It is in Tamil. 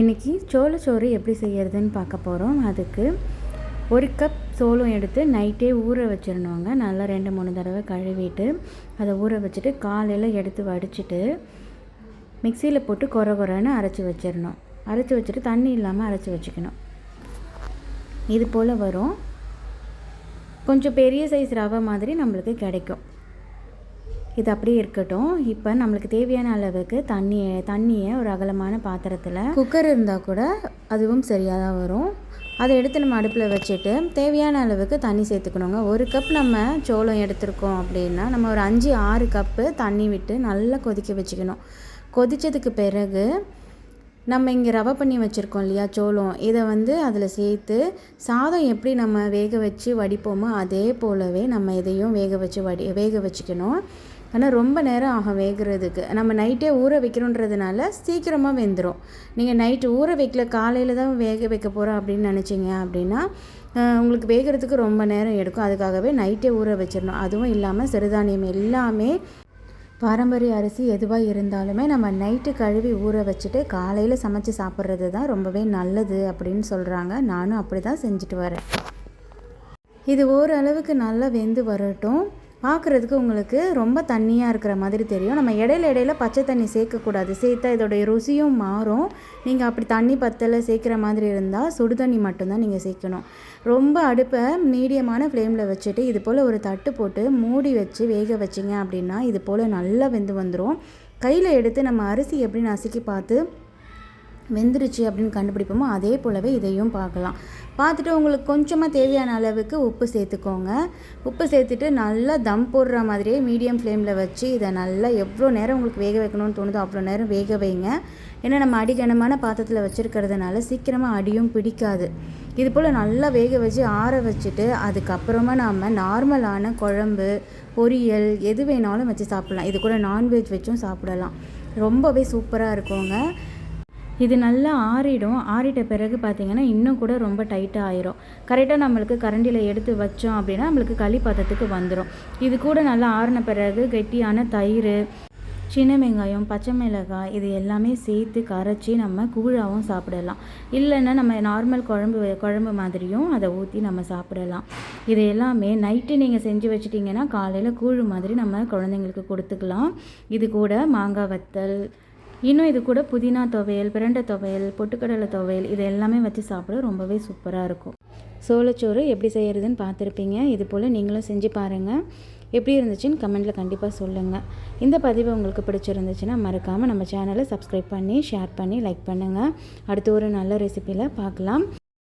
இன்றைக்கி சோளச்சோறு எப்படி செய்கிறதுன்னு பார்க்க போகிறோம் அதுக்கு ஒரு கப் சோளம் எடுத்து நைட்டே ஊற வச்சிடணுங்க. நல்லா ரெண்டு மூணு தடவை கழுவிட்டு அதை ஊற வச்சுட்டு காலையில் எடுத்து வடிச்சிட்டு மிக்சியில் போட்டு கொர கொரன்னு அரைச்சி வச்சிடணும். அரைச்சி வச்சுட்டு தண்ணி இல்லாமல் அரைச்சி வச்சுக்கணும். இது போல் வரும். கொஞ்சம் பெரிய சைஸ் ரவை மாதிரி நம்மளுக்கு கிடைக்கும். இது அப்படியே இருக்கட்டும். இப்போ நம்மளுக்கு தேவையான அளவுக்கு தண்ணியை தண்ணியை ஒரு அகலமான பாத்திரத்தில் குக்கர் இருந்தால் கூட அதுவும் சரியாக தான் வரும். அதை எடுத்து நம்ம அடுப்பில் வச்சுட்டு தேவையான அளவுக்கு தண்ணி சேர்த்துக்கணுங்க. ஒரு கப் நம்ம சோளம் எடுத்திருக்கோம் அப்படின்னா நம்ம ஒரு அஞ்சு ஆறு கப்பு தண்ணி விட்டு நல்லா கொதிக்க வச்சுக்கணும். கொதித்ததுக்கு பிறகு நம்ம இங்கே ரவை பண்ணி வச்சுருக்கோம் இல்லையா சோளம். இதை வந்து அதில் சேர்த்து சாதம் எப்படி நம்ம வேக வச்சு வடிப்போமோ அதே போலவே நம்ம இதையும் வேக வச்சு வடி வேக வச்சுக்கணும். ஆனால் ரொம்ப நேரம் ஆகும் வேகிறதுக்கு. நம்ம நைட்டே ஊற வைக்கிறோன்றதுனால சீக்கிரமாக வெந்துடும் நீங்கள் நைட்டு ஊற வைக்கல காலையில் தான் வேக வைக்க போகிறோம் அப்படின்னு நினச்சிங்க அப்படின்னா உங்களுக்கு வேகிறதுக்கு ரொம்ப நேரம் எடுக்கும். அதுக்காகவே நைட்டே ஊற வச்சிடணும். அதுவும் இல்லாமல் சிறுதானியம் எல்லாமே பாரம்பரிய அரிசி எதுவாக இருந்தாலுமே நம்ம நைட்டு கழுவி ஊற வச்சுட்டு காலையில் சமைச்சு சாப்பிட்றது தான் ரொம்பவே நல்லது அப்படின்னு சொல்கிறாங்க நானும் அப்படி தான் செஞ்சுட்டு வரேன். இது ஓரளவுக்கு நல்லா வெந்து வரட்டும். பார்க்குறதுக்கு உங்களுக்கு ரொம்ப தண்ணியாக இருக்கிற மாதிரி தெரியும். நம்ம இடையில இடையில பச்சை தண்ணி சேர்க்கக்கூடாது. சேர்த்தா இதோடைய ருசியும் மாறும். நீங்கள் அப்படி தண்ணி பத்தலை சேர்க்குற மாதிரி இருந்தால் சுடு தண்ணி மட்டும்தான் நீங்கள் சேர்க்கணும். ரொம்ப அடுப்பை மீடியமான ஃப்ளேமில் வச்சுட்டு இது போல் ஒரு தட்டு போட்டு மூடி வச்சு வேக வச்சிங்க அப்படின்னா இது போல் நல்லா வெந்து வந்துடும் கையில் எடுத்து நம்ம அரிசி எப்படி நசுக்கி பார்த்து வெந்துருச்சு அப்படின்னு கண்டுபிடிப்போமோ அதே போலவே இதையும் பார்க்கலாம். பார்த்துட்டு உங்களுக்கு கொஞ்சமாக தேவையான அளவுக்கு உப்பு சேர்த்துக்கோங்க. உப்பு சேர்த்துட்டு நல்லா தம் போடுற மாதிரியே மீடியம் ஃப்ளேமில் வச்சு இதை நல்லா எவ்வளோ நேரம் உங்களுக்கு வேக வைக்கணும்னு தோணுதோ அவ்வளோ நேரம் வேக வைங்க. ஏன்னா நம்ம அடிகனமான பாத்திரத்தில் வச்சுருக்கிறதுனால சீக்கிரமாக அடியும் பிடிக்காது. இது போல் நல்லா வேக வச்சு ஆற வச்சுட்டு அதுக்கப்புறமா நாம் நார்மலான குழம்பு பொரியல் எது வேணாலும் வச்சு சாப்பிட்லாம். இது கூட நான்வெஜ் வச்சும் சாப்பிடலாம். ரொம்பவே சூப்பராக இருக்குங்க. இது நல்லா ஆறிடும். ஆறிட்ட பிறகு பார்த்திங்கன்னா இன்னும் கூட ரொம்ப டைட்டாக ஆயிரும். கரெக்டாக நம்மளுக்கு கரண்டியில் எடுத்து வச்சோம் அப்படின்னா நம்மளுக்கு களி பதத்துக்கு வந்துடும் இது கூட நல்லா ஆறின பிறகு கெட்டியான தயிர் சின்ன வெங்காயம் பச்சை மிளகாய் இது எல்லாமே சேர்த்து கரைச்சி நம்ம கூழாகவும் சாப்பிடலாம். இல்லைன்னா நம்ம நார்மல் குழம்பு குழம்பு மாதிரியும் அதை ஊற்றி நம்ம சாப்பிடலாம். இது எல்லாமே நைட்டு நீங்கள் செஞ்சு வச்சிட்டிங்கன்னா காலையில் கூழ் மாதிரி நம்ம குழந்தைங்களுக்கு கொடுத்துக்கலாம். இது கூட மாங்காய் வத்தல் இன்னும் இது கூட புதினா துவையல் பிரண்டை துவையல் பொட்டுக்கடலை துவையல் இது எல்லாமே வச்சு சாப்பிட ரொம்பவே சூப்பராக இருக்கும். சோளச்சோறு எப்படி செய்கிறதுன்னு பார்த்துருப்பீங்க. இது போல் நீங்களும் செஞ்சு பாருங்கள் எப்படி இருந்துச்சுன்னு கமெண்ட்டில் கண்டிப்பாக சொல்லுங்கள் இந்த பதிவு உங்களுக்கு பிடிச்சிருந்துச்சுன்னா மறக்காமல் நம்ம சேனலை சப்ஸ்கிரைப் பண்ணி ஷேர் பண்ணி லைக் பண்ணுங்கள் அடுத்து ஒரு நல்ல ரெசிப்பியில் பார்க்கலாம்.